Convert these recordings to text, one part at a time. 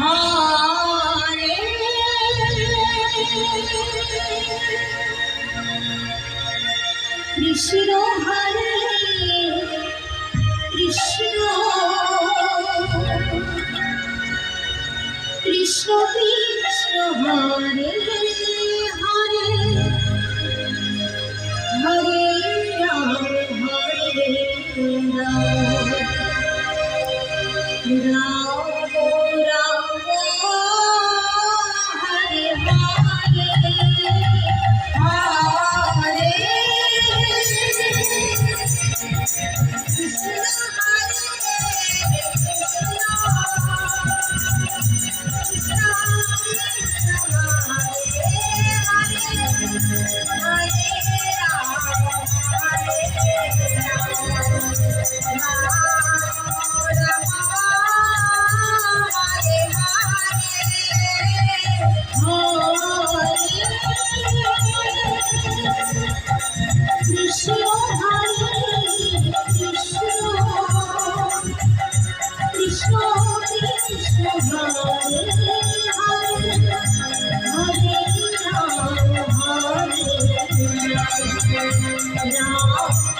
Hare Krishna Hare Thank you.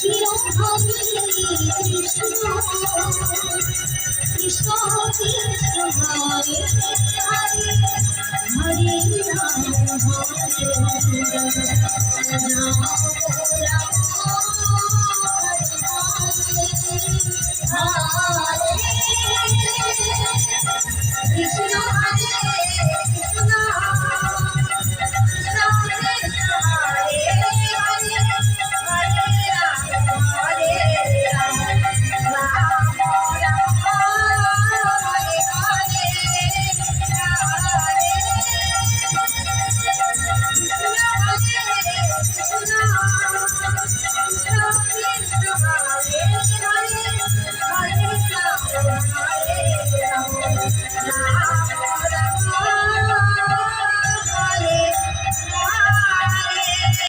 Krishna Krishna